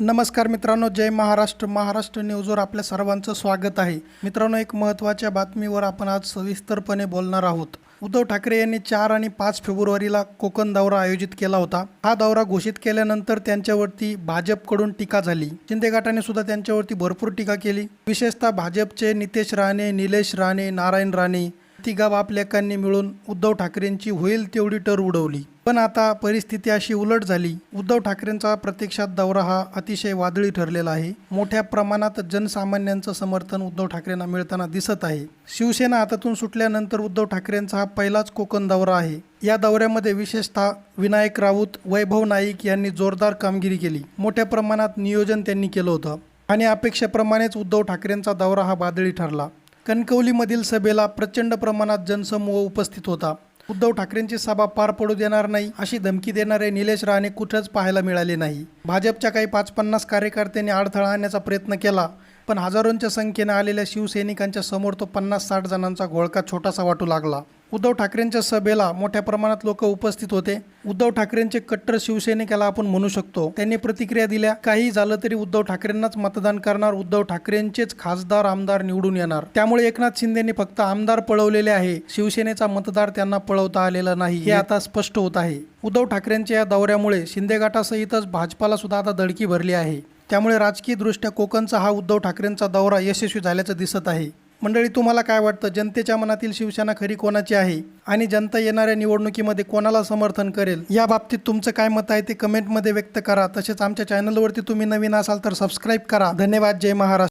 नमस्कार मित्रांनो जय महाराष्ट्र. महाराष्ट्र न्यूजवर आपल्या सर्वांचं स्वागत आहे. मित्रांनो एक महत्त्वाच्या बातमीवर आपण आज सविस्तरपणे बोलणार आहोत. उद्धव ठाकरे यांनी चार आणि पाच फेब्रुवारीला कोकण दौरा आयोजित केला होता. हा दौरा घोषित केल्यानंतर त्यांच्यावरती भाजपकडून टीका झाली. शिंदे गटाने सुद्धा त्यांच्यावरती भरपूर टीका केली. विशेषतः भाजपचे नितेश राणे निलेश राणे नारायण राणे तिघा बाप लेकांनी मिळून उद्धव ठाकरेंची होईल तेवढी टर उडवली. पण आता परिस्थिती अशी उलट झाली. उद्धव ठाकरेंचा प्रत्यक्षात दौरा हा अतिशय वादळी ठरलेला आहे. मोठ्या प्रमाणात जनसामान्यांचं समर्थन उद्धव ठाकरेंना मिळताना दिसत आहे. शिवसेना हातातून सुटल्यानंतर उद्धव ठाकरेंचा हा पहिलाच कोकण दौरा आहे. या दौऱ्यामध्ये विशेषतः विनायक राऊत वैभव नाईक यांनी जोरदार कामगिरी केली. मोठ्या प्रमाणात नियोजन त्यांनी केलं होतं. आणि अपेक्षेप्रमाणेच उद्धव ठाकरेंचा दौरा हा वादळी ठरला. कणकवलीमधील सभेला प्रचंड प्रमाणात जनसमूह उपस्थित होता. उद्धव ठाकरेंची सभा पार पडू देणार नाही अशी धमकी देणारे निलेश राणे कुठंच पाहायला मिळाले नाही. भाजपच्या काही पाच पन्नास कार्यकर्त्यांनी अडथळा आणण्याचा प्रयत्न केला पण हजारोंच्या संख्येने आलेल्या शिवसैनिकांच्या समोर तो पन्नास साठ जणांचा घोळका छोटासा वाटू लागला. उद्धव ठाकरेंच्या सभेला मोठ्या प्रमाणात लोक उपस्थित होते. उद्धव ठाकरेंचे कट्टर शिवसैनिकाला आपण म्हणू शकतो. त्यांनी प्रतिक्रिया दिल्या काही झालं तरी उद्धव ठाकरेंनाच मतदान करणार उद्धव ठाकरेंचेच खासदार आमदार निवडून येणार. त्यामुळे एकनाथ शिंदेनी फक्त आमदार पळवलेले आहे. शिवसेनेचा मतदार त्यांना पळवता आलेला नाही हे आता स्पष्ट होत आहे. उद्धव ठाकरेंच्या या दौऱ्यामुळे शिंदेगाटासहितच भाजपाला सुद्धा आता दडकी भरली आहे. त्यामुळे राजकीयदृष्ट्या कोकणचा हा उद्धव ठाकरेंचा दौरा यशस्वी झाल्याचं दिसत आहे. मंडळी तुम्हाला काय वाटतं? जनतेच्या मनातील शिवसेना खरी कोणाची आहे? आणि जनता येणाऱ्या निवडणुकीमध्ये कोणाला समर्थन करेल? या बाबतीत तुमचं काय मत आहे ते कमेंटमध्ये व्यक्त करा. तसेच आमच्या चॅनलवरती तुम्ही नवीन असाल तर सबस्क्राईब करा. धन्यवाद. जय महाराष्ट्र.